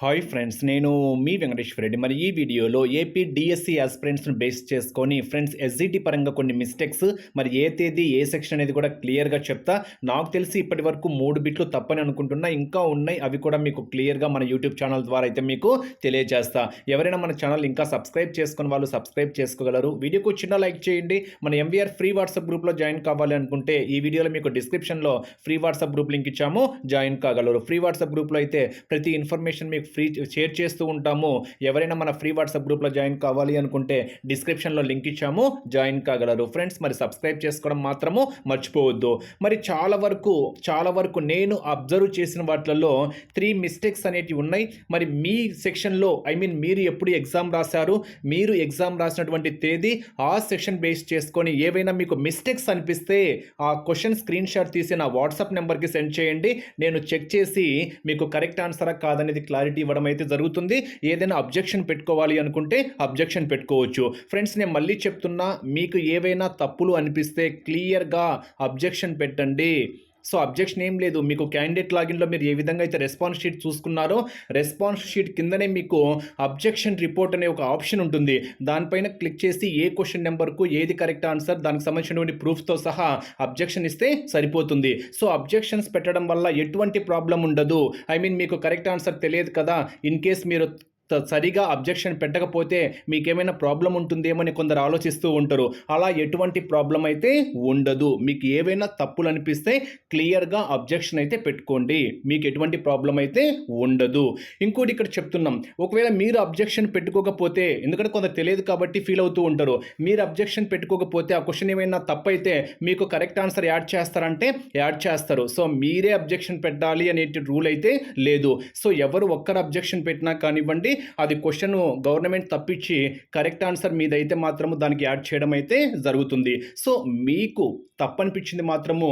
Hi friends నేను మీ వెంకటేశ్వర రెడ్డి. మరి ఈ వీడియోలో ఏపీ డిఎస్సి ఆస్పిరెంట్స్ను బేస్ చేసుకొని ఫ్రెండ్స్ ఎస్జిటి పరంగా కొన్ని మిస్టేక్స్ మరి ఏ తేదీ ఏ సెక్షన్ అనేది కూడా క్లియర్గా చెప్తా. నాకు తెలిసి ఇప్పటి వరకు మూడు బిట్లు తప్పని అనుకుంటున్నా. ఇంకా ఉన్నాయి అవి కూడా మీకు క్లియర్గా మన యూట్యూబ్ ఛానల్ ద్వారా అయితే మీకు తెలియజేస్తా. ఎవరైనా మన ఛానల్ ఇంకా సబ్స్క్రైబ్ చేసుకుని వాళ్ళు సబ్స్క్రైబ్ చేసుకోగలరు. వీడియోకు చిన్న లైక్ చేయండి. మన ఎంవీఆర్ ఫ్రీ వాట్సాప్ గ్రూప్లో జాయిన్ కావాలి అనుకుంటే ఈ వీడియోలో మీకు డిస్క్రిప్షన్లో ఫ్రీ వాట్సాప్ గ్రూప్ లింక్ ఇచ్చాము. జాయిన్ కాగలరు. ఫ్రీ వాట్సాప్ గ్రూప్లో అయితే ప్రతి ఇన్ఫర్మేషన్ మీకు ఫ్రీ షేర్ చేస్తూ ఉంటాము. ఎవరైనా మన ఫ్రీ వాట్సాప్ గ్రూప్లో జాయిన్ కావాలి అనుకుంటే డిస్క్రిప్షన్లో లింక్ ఇచ్చాము. జాయిన్ కాగలరు. ఫ్రెండ్స్ మరి సబ్స్క్రైబ్ చేసుకోవడం మాత్రము మర్చిపోవద్దు. మరి చాలా వరకు చాలా వరకు నేను అబ్జర్వ్ చేసిన వాటిలలో త్రీ మిస్టేక్స్ అనేటివి ఉన్నాయి. మరి మీ సెక్షన్లో ఐ మీన్ మీరు ఎప్పుడు ఎగ్జామ్ రాశారు మీరు ఎగ్జామ్ రాసినటువంటి తేదీ ఆ సెక్షన్ బేస్ చేసుకొని ఏవైనా మీకు మిస్టేక్స్ అనిపిస్తే ఆ క్వశ్చన్ స్క్రీన్ షాట్ తీసి నా వాట్సాప్ నెంబర్కి సెండ్ చేయండి. నేను చెక్ చేసి మీకు కరెక్ట్ ఆన్సరా కాదనేది క్లారిటీ ఇవ్వడం అయితే జరుగుతుంది. ఏదైనా అబ్జెక్షన్ పెట్టుకోవాలి అనుకుంటే అబ్జెక్షన్ పెట్టుకోవచ్చు. ఫ్రెండ్స్ నేను మళ్ళీ చెప్తున్నా మీకు ఏవైనా తప్పులు అనిపిస్తే క్లియర్గా అబ్జెక్షన్ పెట్టండి. సో అబ్జెక్షన్ ఏం లేదు. మీకు క్యాండిడేట్ లాగిన్లో మీరు ఏ విధంగా అయితే రెస్పాన్స్ షీట్ చూసుకున్నారో రెస్పాన్స్ షీట్ కిందనే మీకు అబ్జెక్షన్ రిపోర్ట్ అనే ఒక ఆప్షన్ ఉంటుంది. దానిపైన క్లిక్ చేసి ఏ క్వశ్చన్ నెంబర్కు ఏది కరెక్ట్ ఆన్సర్ దానికి సంబంధించినటువంటి ప్రూఫ్తో సహా అబ్జెక్షన్ ఇస్తే సరిపోతుంది. సో అబ్జెక్షన్స్ పెట్టడం వల్ల ఎటువంటి ప్రాబ్లం ఉండదు. ఐ మీన్ మీకు కరెక్ట్ ఆన్సర్ తెలియదు కదా. ఇన్ కేస్ మీరు సరిగా అబ్జెక్షన్ పెట్టకపోతే మీకేమైనా ప్రాబ్లం ఉంటుందేమని కొందరు ఆలోచిస్తూ ఉంటారు. అలా ఎటువంటి ప్రాబ్లం అయితే ఉండదు. మీకు ఏవైనా తప్పులు అనిపిస్తే క్లియర్గా అబ్జెక్షన్ అయితే పెట్టుకోండి. మీకు ఎటువంటి ప్రాబ్లం అయితే ఉండదు. ఇంకోటి ఇక్కడ చెప్తున్నాం. ఒకవేళ మీరు అబ్జెక్షన్ పెట్టుకోకపోతే ఎందుకంటే కొందరు తెలియదు కాబట్టి ఫీల్ అవుతూ ఉంటారు. మీరు అబ్జెక్షన్ పెట్టుకోకపోతే ఆ క్వశ్చన్ ఏమైనా తప్పైతే మీకు కరెక్ట్ ఆన్సర్ యాడ్ చేస్తారంటే యాడ్ చేస్తారు. సో మీరే అబ్జెక్షన్ పెట్టాలి అనే రూల్ అయితే లేదు. సో ఎవరు ఒక్కరు అబ్జెక్షన్ పెట్టినా కానివ్వండి అది క్వశ్చన్ గవర్నమెంట్ తప్పించి కరెక్ట్ ఆన్సర్ మీదైతే మాత్రము దానికి యాడ్ చేయడం అయితే జరుగుతుంది. సో మీకు తప్పనిపించింది మాత్రము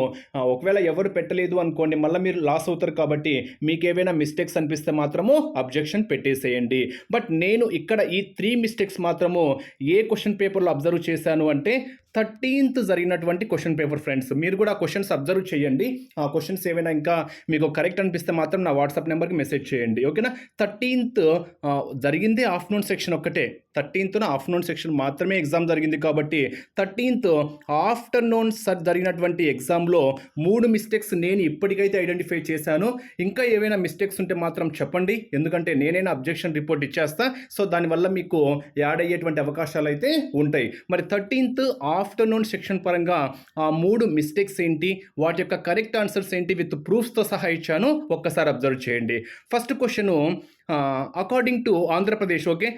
ఒకవేళ ఎవరు పెట్టలేదు అనుకోండి మళ్ళీ మీరు లాస్ అవుతారు కాబట్టి మీకు ఏవైనా మిస్టేక్స్ అనిపిస్తే మాత్రము అబ్జెక్షన్ పెట్టేసేయండి. బట్ నేను ఇక్కడ ఈ త్రీ మిస్టేక్స్ మాత్రము ఏ క్వశ్చన్ పేపర్లో అబ్జర్వ్ చేశాను అంటే థర్టీన్త్ జరిగినటువంటి క్వశ్చన్ పేపర్ ఫ్రెండ్స్. మీరు కూడా క్వశ్చన్స్ అబ్జర్వ్ చేయండి. ఆ క్వశ్చన్స్ ఏమైనా ఇంకా మీకు కరెక్ట్ అనిపిస్తే మాత్రం నా వాట్సాప్ నెంబర్కి మెసేజ్ చేయండి. ఓకేనా? థర్టీన్త్ జరిగింది ఆఫ్టర్నూన్ సెక్షన్ ఒక్కటే. థర్టీన్త్న ఆఫ్టర్నూన్ సెక్షన్ మాత్రమే ఎగ్జామ్ జరిగింది కాబట్టి థర్టీన్త్ ఆఫ్టర్నూన్ సార్ జరిగినటువంటి ఎగ్జామ్లో మూడు మిస్టేక్స్ నేను ఇప్పటికైతే ఐడెంటిఫై చేశాను. ఇంకా ఏవైనా మిస్టేక్స్ ఉంటే మాత్రం చెప్పండి. ఎందుకంటే నేనైనా అబ్జెక్షన్ రిపోర్ట్ ఇచ్చేస్తా. సో దానివల్ల మీకు యాడ్ అయ్యేటువంటి అవకాశాలు అయితే ఉంటాయి. మరి థర్టీన్త్ ఆఫ్టర్నూన్ సెక్షన్ పరంగా ఆ మూడు మిస్టేక్స్ ఏంటి వాటి యొక్క కరెక్ట్ ఆన్సర్స్ ఏంటి విత్ ప్రూఫ్స్తో సహా ఇచ్చాను. ఒక్కసారి అబ్జర్వ్ చేయండి. First question according to Andhra Pradesh okay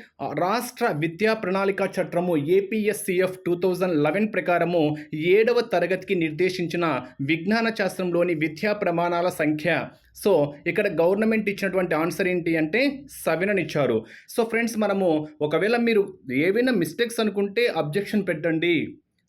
రాష్ట్ర విద్యా ప్రణాళిక చట్టము ఏపీఎస్సిఎఫ్ టూ థౌజండ్ లెవెన్ ప్రకారము ఏడవ తరగతికి నిర్దేశించిన విజ్ఞాన శాస్త్రంలోని విద్యా ప్రమాణాల సంఖ్య. సో ఇక్కడ గవర్నమెంట్ ఇచ్చినటువంటి ఆన్సర్ ఏంటి అంటే సెవెన్ అని ఇచ్చారు. సో ఫ్రెండ్స్ మనము ఒకవేళ మీరు ఏవైనా మిస్టేక్స్ అనుకుంటే అబ్జెక్షన్ పెట్టండి.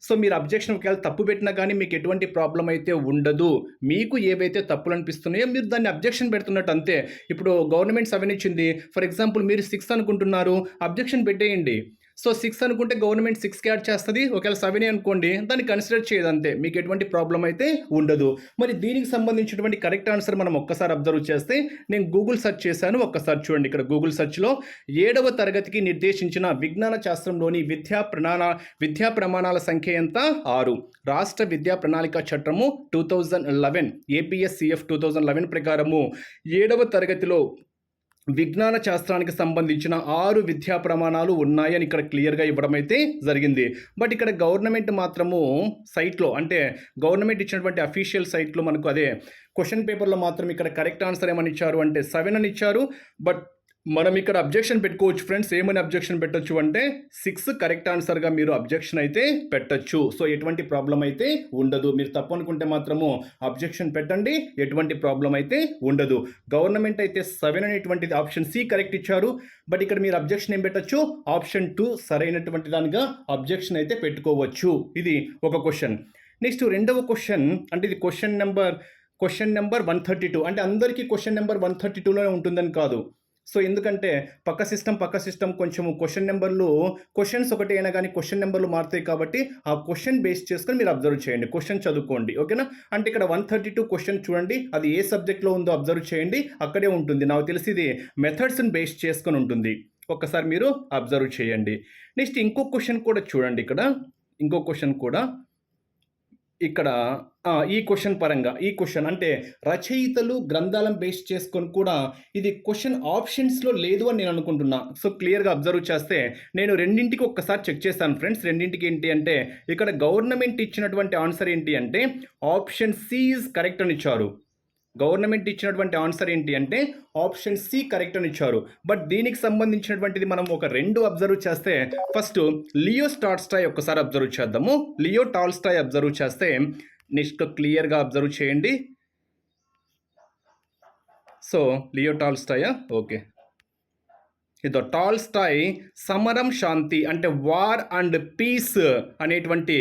సో మీరు అబ్జెక్షన్ ఒకవేళ తప్పు పెట్టినా కానీ మీకు ఎటువంటి ప్రాబ్లం అయితే ఉండదు. మీకు ఏవైతే తప్పులు అనిపిస్తున్నాయో మీరు దాన్ని అబ్జెక్షన్ పెడుతున్నట్టు అంతే. ఇప్పుడు గవర్నమెంట్ సెవెన్ ఇచ్చింది ఫర్ ఎగ్జాంపుల్ మీరు సిక్స్ అనుకుంటున్నారు. అబ్జెక్షన్ పెట్టేయండి. సో సిక్స్ అనుకుంటే గవర్నమెంట్ సిక్స్ యాడ్ చేస్తుంది. ఒకవేళ సెవెన్ అనుకోండి దాన్ని కన్సిడర్ చేయదు అంతే మీకు ఎటువంటి ప్రాబ్లం అయితే ఉండదు. మరి దీనికి సంబంధించినటువంటి కరెక్ట్ ఆన్సర్ మనం ఒక్కసారి అబ్జర్వ్ చేస్తే నేను గూగుల్ సెర్చ్ చేశాను. ఒక్కసారి చూడండి ఇక్కడ గూగుల్ సెర్చ్లో ఏడవ తరగతికి నిర్దేశించిన విజ్ఞాన శాస్త్రంలోని విద్యా ప్రణాళ విద్యా ప్రమాణాల సంఖ్య ఎంత? ఆరు. రాష్ట్ర విద్యా ప్రణాళిక చట్టము two thousand eleven APSCF two thousand eleven ప్రకారము. ఏడవ తరగతిలో విజ్ఞాన శాస్త్రానికి సంబంధించిన ఆరు విద్యా ప్రమాణాలు ఉన్నాయని ఇక్కడ క్లియర్గా ఇవ్వడం అయితే జరిగింది. బట్ ఇక్కడ గవర్నమెంట్ మాత్రము సైట్లో అంటే గవర్నమెంట్ ఇచ్చినటువంటి అఫీషియల్ సైట్లో మనకు అదే క్వశ్చన్ పేపర్లో మాత్రం ఇక్కడ కరెక్ట్ ఆన్సర్ ఏమని ఇచ్చారు అంటే సెవెన్ అని ఇచ్చారు. బట్ మనం ఇక్కడ అబ్జెక్షన్ పెట్టుకోవచ్చు ఫ్రెండ్స్ ఏమని అబ్జెక్షన్ పెట్టొచ్చు అంటే సిక్స్ కరెక్ట్ ఆన్సర్గా మీరు అబ్జెక్షన్ అయితే పెట్టొచ్చు. సో ఎటువంటి ప్రాబ్లం అయితే ఉండదు. మీరు తప్పు అనుకుంటే మాత్రము అబ్జెక్షన్ పెట్టండి. ఎటువంటి ప్రాబ్లం అయితే ఉండదు. గవర్నమెంట్ అయితే సెవెన్ అనేటువంటిది ఆప్షన్ సి కరెక్ట్ ఇచ్చారు. బట్ ఇక్కడ మీరు అబ్జెక్షన్ ఏం పెట్టొచ్చు? ఆప్షన్ టూ సరైనటువంటి దానిగా అబ్జెక్షన్ అయితే పెట్టుకోవచ్చు. ఇది ఒక క్వశ్చన్ నెక్స్ట్ రెండవ క్వశ్చన్ అంటే ఇది question number question number one thirty two అంటే అందరికీ క్వశ్చన్ నెంబర్ వన్ థర్టీ టూలోనే ఉంటుందని కాదు. సో ఎందుకంటే పక్క సిస్టమ్ పక్క సిస్టమ్ కొంచెము క్వశ్చన్ నెంబర్లు క్వశ్చన్స్ ఒకటి అయినా కానీ క్వశ్చన్ నెంబర్లు మారుతాయి కాబట్టి ఆ క్వశ్చన్ బేస్ చేసుకొని మీరు అబ్జర్వ్ చేయండి. క్వశ్చన్ చదువుకోండి. ఓకేనా అంటే ఇక్కడ వన్ థర్టీ టూ క్వశ్చన్ చూడండి. అది ఏ సబ్జెక్ట్లో ఉందో అబ్జర్వ్ చేయండి. అక్కడే ఉంటుంది. నాకు తెలిసి ఇది మెథడ్స్ని బేస్ చేసుకొని ఉంటుంది. ఒక్కసారి మీరు అబ్జర్వ్ చేయండి. నెక్స్ట్ ఇంకో క్వశ్చన్ కూడా చూడండి ఇక్కడ. ఇంకో క్వశ్చన్ కూడా. ఇక్కడ ఈ క్వశ్చన్ పరంగా ఈ క్వశ్చన్ అంటే రచయితలు గ్రంథాలను బేస్ చేసుకొని కూడా ఇది క్వశ్చన్ ఆప్షన్స్లో లేదు అని నేను అనుకుంటున్నా. సో క్లియర్గా అబ్జర్వ్ చేస్తే నేను రెండింటికి ఒక్కసారి చెక్ చేస్తాను ఫ్రెండ్స్ రెండింటికి ఏంటి అంటే ఇక్కడ గవర్నమెంట్ ఇచ్చినటువంటి ఆన్సర్ ఏంటి అంటే ఆప్షన్ సి ఈజ్ కరెక్ట్ అని ఇచ్చారు. గవర్నమెంట్ ఇచ్చినటువంటి ఆన్సర్ ఏంటి అంటే ఆప్షన్ సి కరెక్ట్ అని ఇచ్చారు. బట్ దీనికి సంబంధించినటువంటిది మనం ఒక రెండు అబ్జర్వ్ చేస్తే ఫస్ట్ లియో స్టార్స్టాయ్ ఒక్కసారి అబ్జర్వ్ చేద్దాము. లియో టాల్స్టాయ్ అబ్జర్వ్ చేస్తే నెక్స్ట్ క్లియర్గా అబ్జర్వ్ చేయండి. సో లియో టాల్స్టాయా ఓకే. ఇదో టాల్స్టాయ్ సమరం శాంతి అంటే వార్ అండ్ పీస్ అనేటువంటి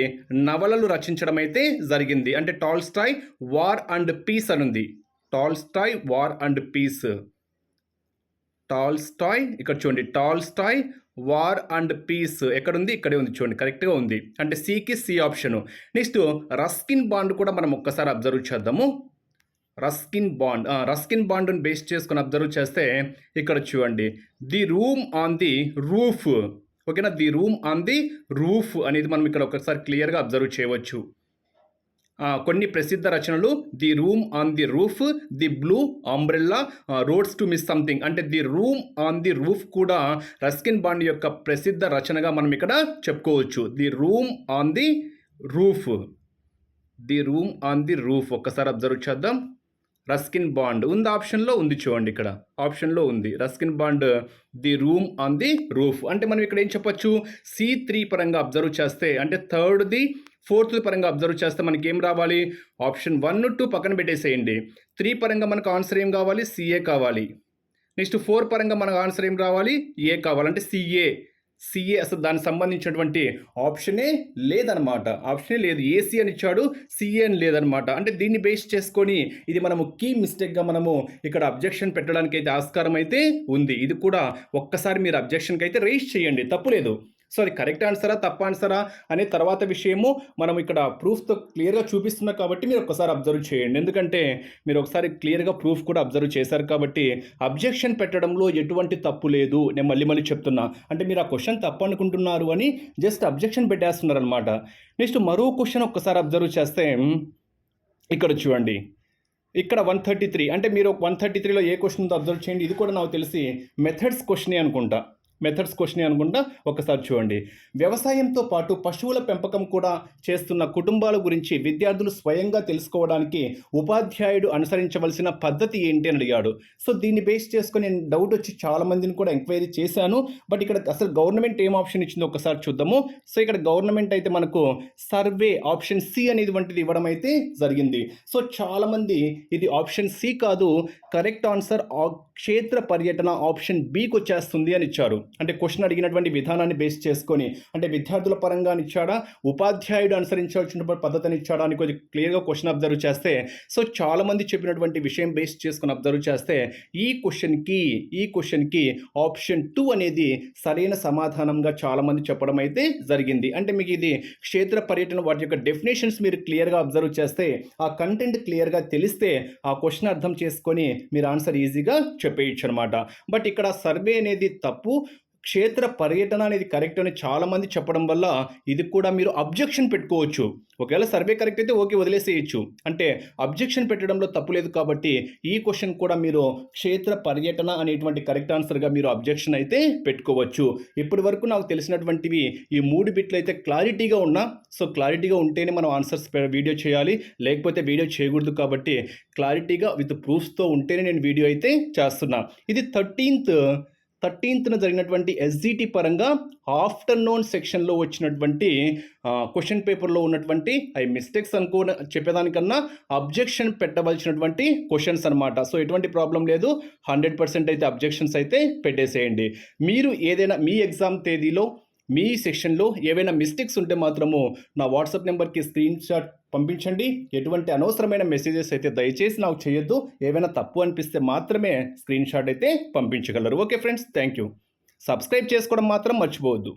నవలలు రచించడం అయితే జరిగింది. అంటే టాల్స్టాయ్ వార్ అండ్ పీస్ అనుంది. Tolstoy war and peace. Tolstoy ఇక్కడ చూడండి టాల్స్టాయ్ వార్ అండ్ పీస్. ఎక్కడుంది? ఇక్కడే ఉంది చూడండి కరెక్ట్గా ఉంది. అంటే సికి C option next Ruskin Bond కూడా మనం ఒక్కసారి అబ్జర్వ్ చేద్దాము. రస్కిన్ బాండ్ రస్కిన్ బాండ్ని బేస్ చేసుకొని అబ్జర్వ్ చేస్తే ఇక్కడ చూడండి the room on the roof. ఓకేనా? The room on the roof అనేది మనం ఇక్కడ ఒకసారి క్లియర్గా అబ్జర్వ్ చేయవచ్చు. కొన్ని ప్రసిద్ధ రచనలు the room on the roof the blue umbrella roads to miss something అంటే the room on the roof కూడా రస్కిన్ బాండ్ యొక్క ప్రసిద్ధ రచనగా మనం ఇక్కడ చెప్పుకోవచ్చు. The room on the roof the room on the roof ఒక్కసారి అబ్జర్వ్ చేద్దాం. రస్కిన్ బాండ్ ఉంది ఆప్షన్లో ఉంది చూడండి ఇక్కడ. ఆప్షన్లో ఉంది. Ruskin Bond the room on the roof అంటే మనం ఇక్కడ ఏం చెప్పొచ్చు? సి త్రీ పరంగా అబ్జర్వ్ చేస్తే అంటే థర్డ్ ది ఫోర్త్ పరంగా అబ్జర్వ్ చేస్తే మనకి ఏం రావాలి? ఆప్షన్ వన్ టూ పక్కన పెట్టేసేయండి. త్రీ పరంగా మనకు ఆన్సర్ ఏం కావాలి? సిఏ కావాలి. నెక్స్ట్ ఫోర్ పరంగా మనకు ఆన్సర్ ఏం రావాలి? ఏ కావాలంటే సిఏ సిఏ అసలు దానికి సంబంధించినటువంటి ఆప్షనే లేదనమాట. ఆప్షనే లేదు. ఏసీ అని ఇచ్చాడు సిఏ అని లేదనమాట. అంటే దీన్ని బేస్ చేసుకొని ఇది మనము కీ మిస్టేక్గా మనము ఇక్కడ అబ్జెక్షన్ పెట్టడానికి అయితే ఆస్కారం అయితే ఉంది. ఇది కూడా ఒక్కసారి మీరు అబ్జెక్షన్కి అయితే రేస్ చేయండి. తప్పులేదు సో అది కరెక్ట్ ఆన్సరా తప్ప ఆన్సరా అనే తర్వాత విషయము మనం ఇక్కడ ప్రూఫ్తో క్లియర్గా చూపిస్తున్నాం కాబట్టి మీరు ఒకసారి అబ్జర్వ్ చేయండి. ఎందుకంటే మీరు ఒకసారి క్లియర్గా ప్రూఫ్ కూడా అబ్జర్వ్ చేశారు కాబట్టి అబ్జెక్షన్ పెట్టడంలో ఎటువంటి తప్పు లేదు. నేను మళ్ళీ మళ్ళీ చెప్తున్నా. అంటే మీరు ఆ క్వశ్చన్ తప్పు అనుకుంటున్నారు అని జస్ట్ అబ్జెక్షన్ పెట్టేస్తున్నారు అనమాట నెక్స్ట్ మరో క్వశ్చన్ ఒక్కసారి అబ్జర్వ్ చేస్తే ఇక్కడ చూడండి. ఇక్కడ వన్ థర్టీ త్రీ అంటే మీరు వన్ థర్టీ త్రీలో ఏ క్వశ్చన్ ఉందో అబ్జర్వ్ చేయండి. ఇది కూడా నాకు తెలిసి మెథడ్స్ క్వశ్చనే అనుకుంటా. మెథడ్స్ క్వశ్చన్ అనుకుంటా ఒకసారి చూడండి. వ్యవసాయంతో పాటు పశువుల పెంపకం కూడా చేస్తున్న కుటుంబాల గురించి విద్యార్థులు స్వయంగా తెలుసుకోవడానికి ఉపాధ్యాయుడు అనుసరించవలసిన పద్ధతి ఏంటి అని అడిగాడు. సో దీన్ని బేస్ చేసుకొని నేను డౌట్ వచ్చి చాలా మందిని కూడా ఎంక్వైరీ చేశాను. బట్ ఇక్కడ అసలు గవర్నమెంట్ ఏం ఆప్షన్ ఇచ్చిందో ఒకసారి చూద్దాము. సో ఇక్కడ గవర్నమెంట్ అయితే మనకు సర్వే ఆప్షన్ సి అనేది వంటిది ఇవ్వడం అయితే జరిగింది. సో చాలామంది ఇది ఆప్షన్ సి కాదు. కరెక్ట్ ఆన్సర్ క్షేత్ర పర్యటన ఆప్షన్ బికి వచ్చేస్తుంది అని ఇచ్చారు. అంటే క్వశ్చన్ అడిగినటువంటి విధానాన్ని బేస్ చేసుకొని అంటే విద్యార్థుల పరంగా ఇచ్చాడా ఉపాధ్యాయుడు అనుసరించాల్సిన పద్ధతిని ఇచ్చాడా అని కొంచెం క్లియర్గా క్వశ్చన్ అబ్జర్వ్ చేస్తే సో చాలామంది చెప్పినటువంటి విషయం బేస్ చేసుకొని అబ్జర్వ్ చేస్తే ఈ క్వశ్చన్కి ఈ క్వశ్చన్కి ఆప్షన్ టూ అనేది సరైన సమాధానంగా చాలామంది చెప్పడం అయితే జరిగింది. అంటే మీకు ఇది క్షేత్ర పర్యటన వాటి యొక్క డెఫినేషన్స్ మీరు క్లియర్గా అబ్జర్వ్ చేస్తే ఆ కంటెంట్ క్లియర్గా తెలిస్తే ఆ క్వశ్చన్ అర్థం చేసుకొని మీరు ఆన్సర్ ఈజీగా చెప్పేయచ్చు అనమాట బట్ ఇక్కడ సర్వే అనేది తప్పు. క్షేత్ర పర్యటన అనేది కరెక్ట్ అని చాలామంది చెప్పడం వల్ల ఇది కూడా మీరు అబ్జెక్షన్ పెట్టుకోవచ్చు. ఒకవేళ సర్వే కరెక్ట్ అయితే ఓకే వదిలేసేయచ్చు. అంటే అబ్జెక్షన్ పెట్టడంలో తప్పు లేదు కాబట్టి ఈ క్వశ్చన్ కూడా మీరు క్షేత్ర పర్యటన అనేటువంటి కరెక్ట్ ఆన్సర్గా మీరు అబ్జెక్షన్ అయితే పెట్టుకోవచ్చు. ఇప్పటి వరకు నాకు తెలిసినటువంటివి ఈ మూడు బిట్లు అయితే క్లారిటీగా ఉన్నా సో క్లారిటీగా ఉంటేనే మనం ఆన్సర్స్ వీడియో చేయాలి. లేకపోతే వీడియో చేయకూడదు కాబట్టి క్లారిటీగా విత్ ప్రూఫ్స్తో ఉంటేనే నేను వీడియో అయితే చేస్తున్నా. ఇది థర్టీన్త్ థర్టీన్త్న జరిగినటువంటి ఎస్జిటి పరంగా ఆఫ్టర్నూన్ సెక్షన్లో వచ్చినటువంటి క్వశ్చన్ పేపర్లో ఉన్నటువంటి అవి మిస్టేక్స్ అనుకో చెప్పేదానికన్నా అబ్జెక్షన్ పెట్టవలసినటువంటి క్వశ్చన్స్ అనమాట సో ఎటువంటి ప్రాబ్లం లేదు. హండ్రెడ్ పర్సెంట్ అయితే అబ్జెక్షన్స్ అయితే పెట్టేసేయండి. మీరు ఏదైనా మీ ఎగ్జామ్ తేదీలో మీ సెక్షన్లో ఏవైనా మిస్టేక్స్ ఉంటే మాత్రము నా వాట్సాప్ నెంబర్కి స్క్రీన్ షాట్ పంపించండి. ఎటువంటి అనవసరమైన మెసేజెస్ అయితే దయచేసి నాకు చేయొద్దు. ఏమైనా తప్పు అనిపిస్తే మాత్రమే స్క్రీన్ షాట్ అయితే పంపించగలరు. Okay friends thank you subscribe చేసుకోవడం మాత్రం మర్చిపోవద్దు.